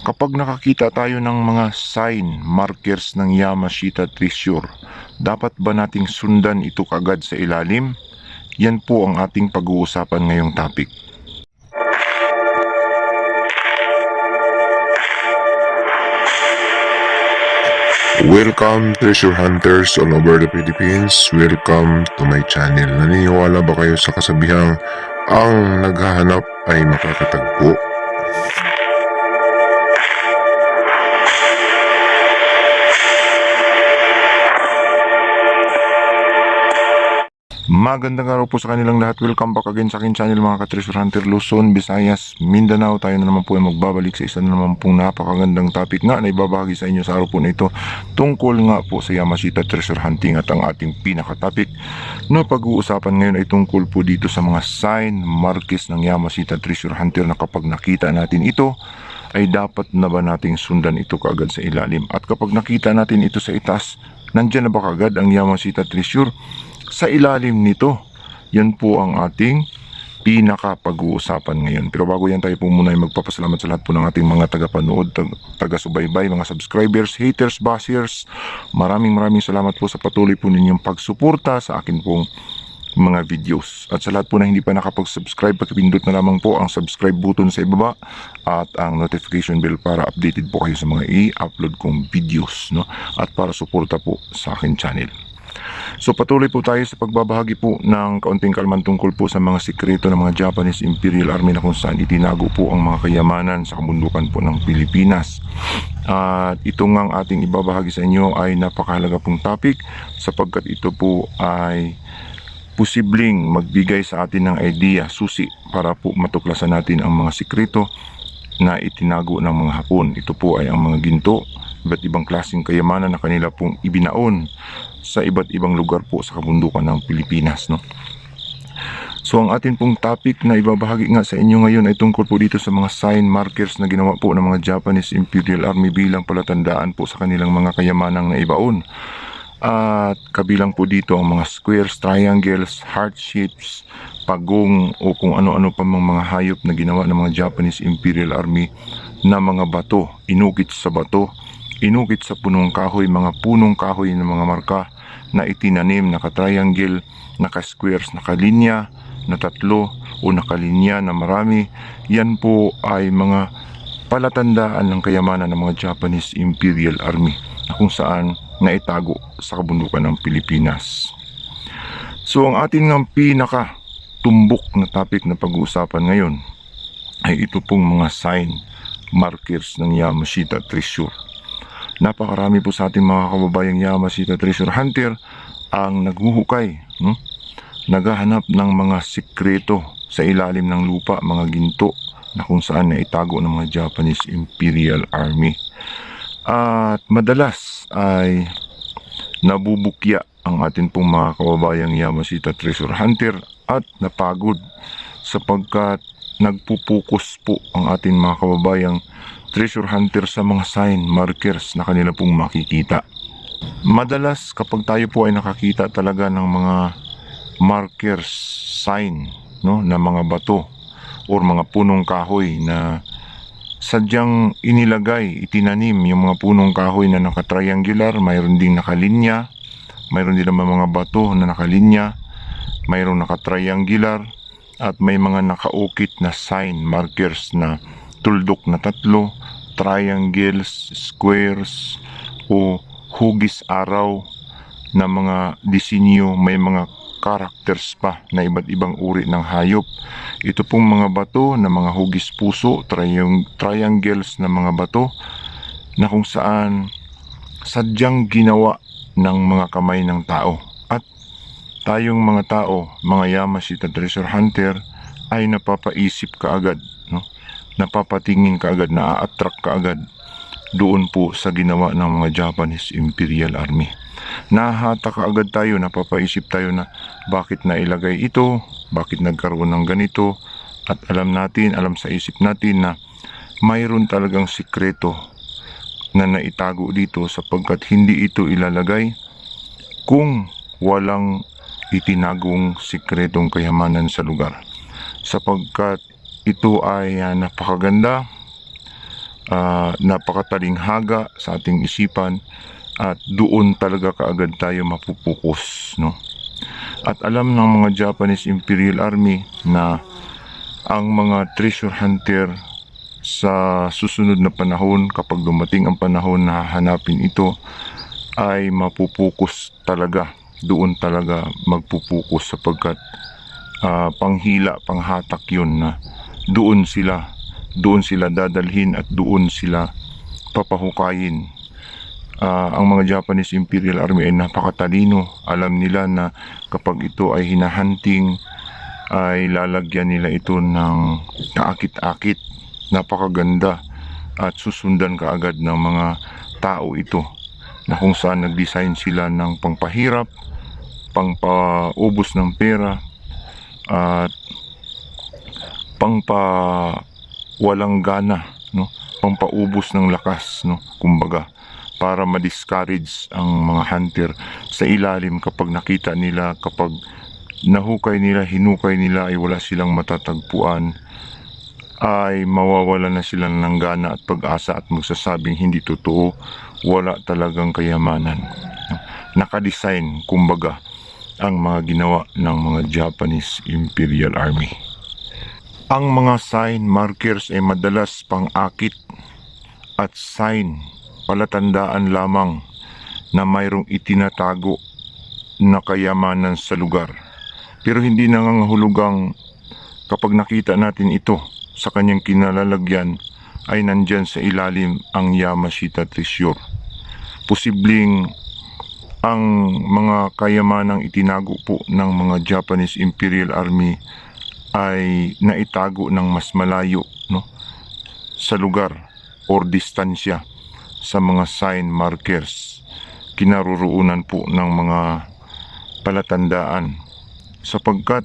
Kapag nakakita tayo ng mga sign, markers ng Yamashita Treasure, dapat ba nating sundan ito kagad sa ilalim? Yan po ang ating pag-uusapan ngayong topic. Welcome treasure hunters all over the Philippines. Welcome to my channel. Naniniwala ba kayo sa kasabihang ang naghahanap ay makakatagpo? Magandang araw po sa kanilang lahat. Welcome back again sa akin channel mga ka-treasure hunter Luzon, Visayas, Mindanao. Tayo na naman po ay magbabalik sa isa na naman pong napakagandang topic nga na ibabahagi sa inyo sa araw po na ito tungkol nga po sa Yamashita Treasure Hunting at ang ating pinaka-topic na pag-uusapan ngayon ay tungkol po dito sa mga sign, markers ng Yamashita Treasure Hunter na kapag nakita natin ito ay dapat na ba nating sundan ito kaagad sa ilalim at kapag nakita natin ito sa itaas nandyan na ba kaagad ang Yamashita Treasure sa ilalim nito. Yan po ang ating pinaka pag-uusapan ngayon. Pero bago yan tayo po muna ay magpapasalamat sa lahat po ng ating mga tagapanood, tag- taga-subaybay, mga subscribers, haters, bashers. Maraming maraming salamat po sa patuloy po ninyong pagsuporta sa akin pong mga videos. At sa lahat po na hindi pa nakapag-subscribe, pakipindot na lamang po ang subscribe button sa ibaba at ang notification bell para updated po kayo sa mga i-upload kong videos. No? At para suporta po sa akin channel. So patuloy po tayo sa pagbabahagi po ng kaunting kalman tungkol po sa mga sikreto ng mga Japanese Imperial Army na kung saan itinago po ang mga kayamanan sa kabundukan po ng Pilipinas. At ito nga ang ating ibabahagi sa inyo ay napakahalaga pong topic sapagkat ito po ay posibleng magbigay sa atin ng idea, susi para po matuklasan natin ang mga sikreto na itinago ng mga Hapon. Ito po ay ang mga ginto, iba't ibang klaseng kayamanan na kanila pong ibinaon sa iba't ibang lugar po sa kabundukan ng Pilipinas. No? So ang atin pong topic na ibabahagi nga sa inyo ngayon ay tungkol po dito sa mga sign markers na ginawa po ng mga Japanese Imperial Army bilang palatandaan po sa kanilang mga kayamanang naibaon. At kabilang po dito ang mga squares, triangles, heart shapes, pagong o kung ano-ano pa mang mga hayop na ginawa ng mga Japanese Imperial Army na mga bato, inukit sa bato, inukit sa punong kahoy, mga punong kahoy ng mga marka na itinanim, naka-triangle, naka-squares, naka-linya, na tatlo o nakalinya na marami. Yan po ay mga palatandaan ng kayamanan ng mga Japanese Imperial Army na kung saan naitago sa kabundukan ng Pilipinas. So ang ating ng pinaka tumbok na topic na pag-uusapan ngayon ay ito pong mga sign markers ng Yamashita Treasure. Napakarami po sa ating mga kababayang Yamashita Treasure Hunter ang naghuhukay, no? naghahanap ng mga sikreto sa ilalim ng lupa, mga ginto na kung saan naitago ng mga Japanese Imperial Army. At madalas ay nabubukya ang atin pong mga kababayang Yamashita Treasure Hunter at napagod sapagkat nagpupukus po ang ating mga kababayang treasure hunter sa mga sign markers na kanila pong makikita. Madalas kapag tayo po ay nakakita talaga ng mga markers sign no na mga bato or mga punong kahoy na sadyang inilagay, itinanim yung mga punong kahoy na naka-triangular, mayroon ding nakalinya, mayroon din naman mga bato na nakalinya, mayroong naka-triangular, at may mga nakaukit na sign markers na tuldok na tatlo, triangles, squares, o hugis araw na mga disenyo, may mga characters pa na iba't ibang uri ng hayop. Ito pong mga bato na mga hugis puso, triang- triangles na mga bato na kung saan sadyang ginawa ng mga kamay ng tao. At tayong mga tao, mga Yamashita Treasure Hunter, ay napapaisip kaagad, no? Napapatingin kaagad, na-attract kaagad doon po sa ginawa ng mga Japanese Imperial Army. Nahata kaagad tayo, napapaisip tayo na bakit nailagay ito, bakit nagkaroon ng ganito, at alam natin, alam sa isip natin na mayroon talagang sikreto na naitago dito sapagkat hindi ito ilalagay kung walang itinagong sikretong kayamanan sa lugar sapagkat ito ay ah, napakaganda ah, napakatalinghaga sa ating isipan at doon talaga kaagad tayo mapupukus no? At alam ng mga Japanese Imperial Army na ang mga treasure hunter sa susunod na panahon kapag dumating ang panahon na hahanapin ito ay mapupukus talaga doon talaga magpupukus sapagkat ah, panghila panghatak yun na doon sila doon sila dadalhin at doon sila papahukayin Ah, ang mga Japanese Imperial Army ay napakatalino. Alam nila na kapag ito ay hinahunting, ay lalagyan nila ito ng kaakit-akit. Napakaganda at susundan kaagad ng mga tao ito na kung saan nag-design sila ng pangpahirap, pangpaubos ng pera, at pangpa walang gana, no? Pampaubos ng lakas, no? Kumbaga, para ma-discourage ang mga hunter sa ilalim kapag nakita nila, kapag nahukay nila, hinukay nila ay wala silang matatagpuan, ay mawawala na sila ng gana at pag-asa at magsasabing hindi totoo, wala talagang kayamanan. Nakadesign, kumbaga, ang mga ginawa ng mga Japanese Imperial Army. Ang mga sign markers ay madalas pang-akit at sign palatandaan lamang na mayroong itinatago na kayamanan sa lugar. Pero hindi nangangahulugang kapag nakita natin ito sa kanyang kinalalagyan ay nandyan sa ilalim ang Yamashita Treasure. Posibleng ang mga kayamanang itinago po ng mga Japanese Imperial Army ay naitago ng mas malayo no sa lugar or distansya sa mga sign markers. Kinaroroonan po ng mga palatandaan sapagkat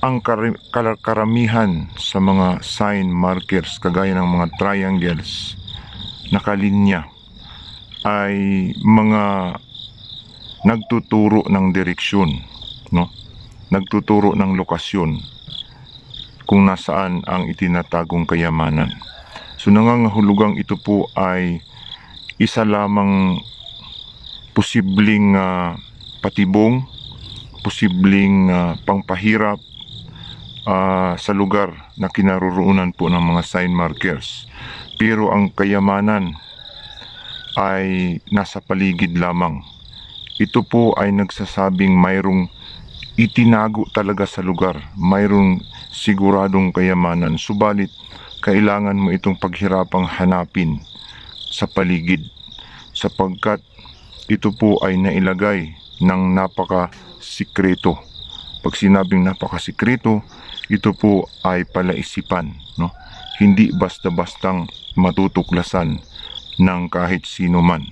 ang kar- kar- karamihan sa mga sign markers kagaya ng mga triangles nakalinya ay mga nagtuturo ng direksyon nagtuturo ng lokasyon kung nasaan ang itinatagong kayamanan So nangangahulugang ito po ay isa lamang posibleng ah, patibong, posibleng ah, pangpahirap ah, sa lugar na kinaroroonan po ng mga sign markers. Pero ang kayamanan ay nasa paligid lamang. Ito po ay nagsasabing mayroong itinago talaga sa lugar, mayroong siguradong kayamanan. Subalit, kailangan mo itong paghirapang hanapin sa paligid sapagkat ito po ay nailagay ng napaka-sikreto. Pag sinabing napaka-sikreto, ito po ay palaisipan, no? Hindi basta-bastang matutuklasan ng kahit sino man.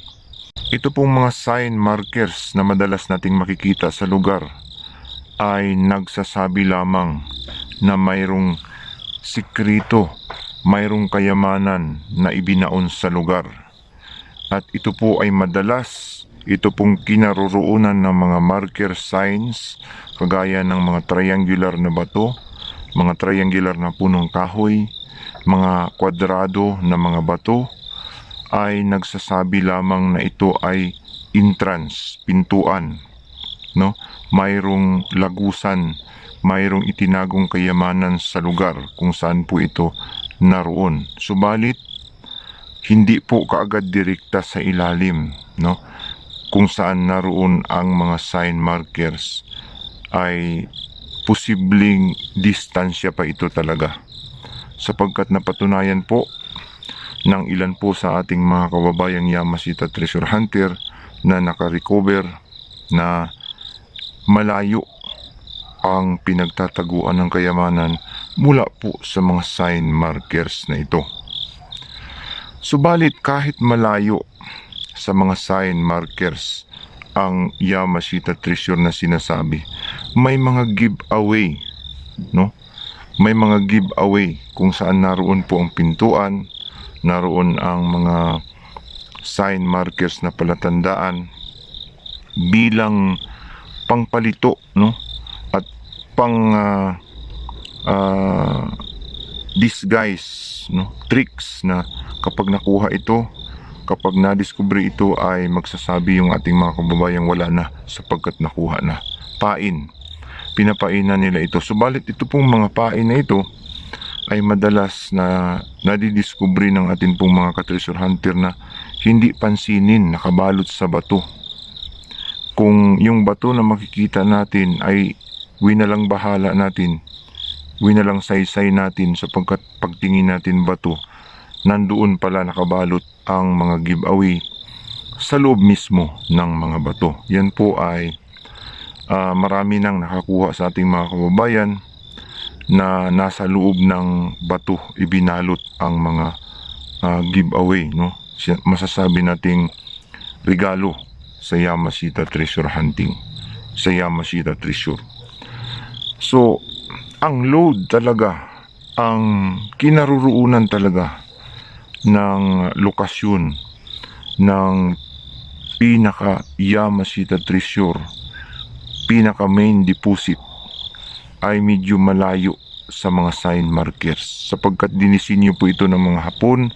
Ito pong mga sign markers na madalas nating makikita sa lugar ay nagsasabi lamang na mayroong sikreto, mayroong kayamanan na ibinaon sa lugar. At ito po ay madalas, ito pong kinaroroonan ng mga marker signs, kagaya ng mga triangular na bato, mga triangular na punong kahoy, mga kwadrado na mga bato, ay nagsasabi lamang na ito ay entrance, pintuan, no? Mayroong lagusan, mayroong itinagong kayamanan sa lugar kung saan po ito naroon. Subalit, hindi po kaagad direkta sa ilalim, no? Kung saan naroon ang mga sign markers ay posibleng distansya pa ito talaga. Sapagkat napatunayan po ng ilan po sa ating mga kababayang Yamashita Treasure Hunter na nakarecover na malayo ang pinagtataguan ng kayamanan mula po sa mga sign markers na ito. Subalit kahit malayo sa mga sign markers ang Yamashita Treasure na sinasabi, may mga giveaway, no? May mga giveaway kung saan naroon po ang pintuan, naroon ang mga sign markers na palatandaan bilang pangpalito no at pang ah, ah, disguise, no? tricks na kapag nakuha ito, kapag nadiskubre ito ay magsasabi yung ating mga kababayang wala na sapagkat nakuha na. Pain. Pinapainan nila ito. Subalit ito pong mga pain na ito ay madalas na nadidiskubre ng ating pong mga ka-treasure hunter na hindi pansinin nakabalot sa bato. Kung yung bato na makikita natin ay winalang bahala natin, winalang saysay natin sapagkat pagtingin natin bato, nandoon pala nakabalot ang mga giveaway sa loob mismo ng mga bato. Yan po ay ah, marami nang nakakuha sa ating mga kababayan na nasa loob ng bato ibinalot ang mga ah, giveaway no masasabi nating regalo sa Yamashita Treasure Hunting. Sa Yamashita Treasure. So ang load talaga ang kinaruruunan talaga ng lokasyon ng pinaka Yamashita Treasure pinaka main deposit ay medyo malayo sa mga sign markers. Sapagkat dinisinyo po ito ng mga Hapon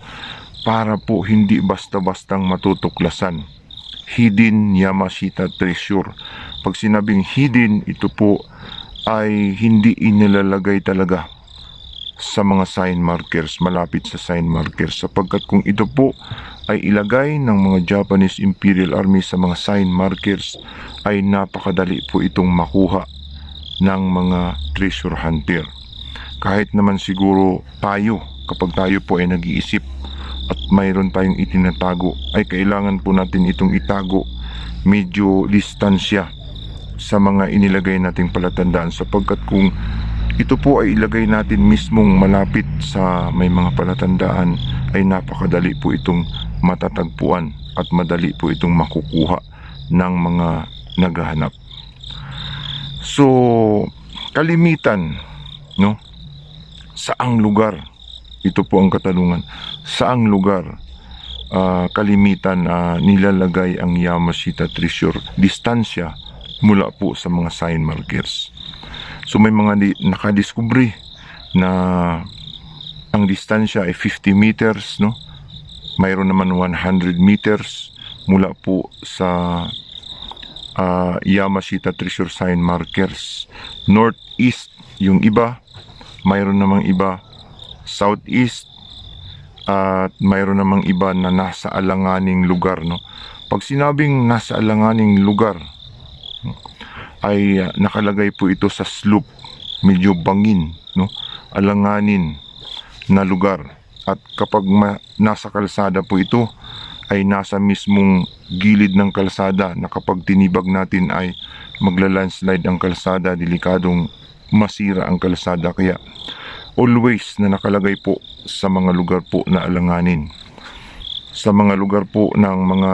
para po hindi basta-bastang matutuklasan. Hidden Yamashita Treasure. Pag sinabing hidden, ito po ay hindi inilalagay talaga sa mga sign markers, malapit sa sign markers sapagkat kung ito po ay ilagay ng mga Japanese Imperial Army sa mga sign markers ay napakadali po itong makuha ng mga treasure hunter. Kahit naman siguro tayo, kapag tayo po ay nag-iisip at mayroon tayong itinatago, ay kailangan po natin itong itago medyo distansya sa mga inilagay nating palatandaan sapagkat kung ito po ay ilagay natin mismong malapit sa may mga palatandaan ay napakadali po itong matatagpuan at madali po itong makukuha ng mga naghahanap. So, kalimitan, no? Saang lugar? Ito po ang katanungan. Saang lugar ah, kalimitan na nilalagay ang Yamashita Treasure? Distansya mula po sa mga sign markers. So may mga di, nakadiskubre na ang distansya ay 50 meters, no? Mayroon naman 100 meters mula po sa ah, Yamashita Treasure Sign Markers. Northeast yung iba, mayroon namang iba southeast at mayroon namang iba na nasa alanganing lugar no. Pag sinabing nasa alanganing lugar ay ah, nakalagay po ito sa slope, medyo bangin no, alanganin na lugar. At kapag ma- nasa kalsada po ito ay nasa mismong gilid ng kalsada na kapag tinibag natin ay magla-landslide ang kalsada, delikadong masira ang kalsada kaya always na nakalagay po sa mga lugar po na alanganin. Sa mga lugar po ng mga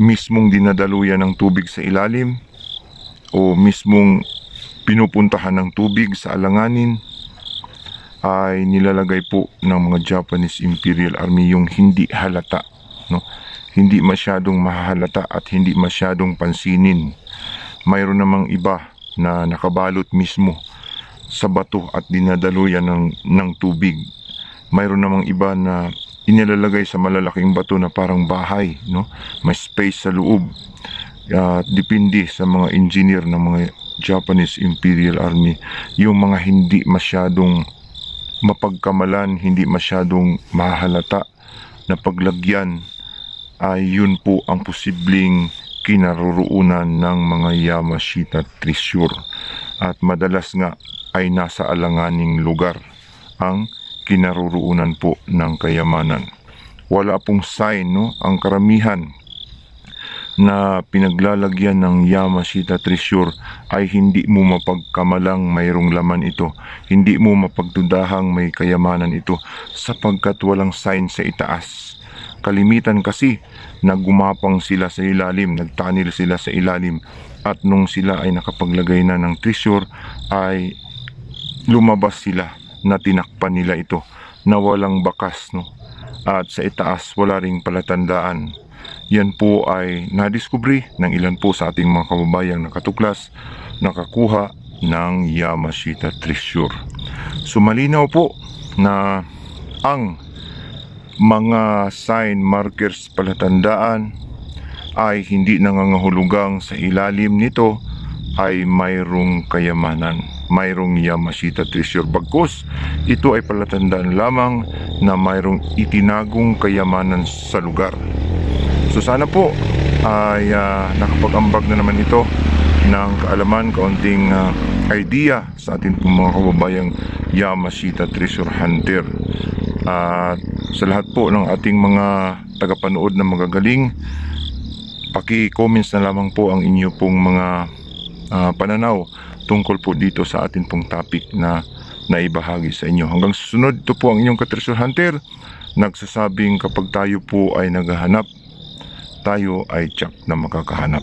mismong dinadaluyan ng tubig sa ilalim o mismong pinupuntahan ng tubig sa alanganin ay nilalagay po ng mga Japanese Imperial Army yung hindi halata, no? Hindi masyadong mahalata at hindi masyadong pansinin. Mayroon namang iba na nakabalot mismo sa bato at dinadaluyan ng, ng tubig. Mayroon namang iba na inilalagay sa malalaking bato na parang bahay, no? May space sa loob. Ah, depende sa mga engineer ng mga Japanese Imperial Army, yung mga hindi masyadong mapagkamalan, hindi masyadong mahalata na paglagyan ay yun po ang posibleng kinaroroonan ng mga Yamashita Treasure at madalas nga ay nasa alanganing lugar ang kinaroroonan po ng kayamanan. Wala pong sign, no? Ang karamihan na pinaglalagyan ng Yamashita Treasure ay hindi mo mapagkamalang mayroong laman ito. Hindi mo mapagdudahang may kayamanan ito sapagkat walang sign sa itaas. Kalimitan kasi na gumapang sila sa ilalim, nagtanil sila sa ilalim at nung sila ay nakapaglagay na ng treasure ay lumabas sila na tinakpan nila ito na walang bakas no? At sa itaas wala ring palatandaan. Yan po ay nadiskubre ng ilan po sa ating mga kababayang nakatuklas nakakuha ng Yamashita Treasure. So malinaw po na ang mga sign markers palatandaan ay hindi nangangahulugang sa ilalim nito ay mayroong kayamanan, mayroong Yamashita treasure. Bagkus, ito ay palatandaan lamang na mayroong itinagong kayamanan sa lugar. So sana po ay ah, nakapag-ambag na naman ito ng kaalaman, kaunting ah, idea sa ating pong mga kababayang Yamashita Treasure Hunter. At sa lahat po ng ating mga tagapanood na magagaling, paki-comments na lamang po ang inyo pong mga ah, pananaw tungkol po dito sa ating pong topic na naibahagi sa inyo. Hanggang susunod, ito po ang inyong ka-treasure hunter nagsasabing kapag tayo po ay naghahanap, tayo ay tiyak na makakahanap.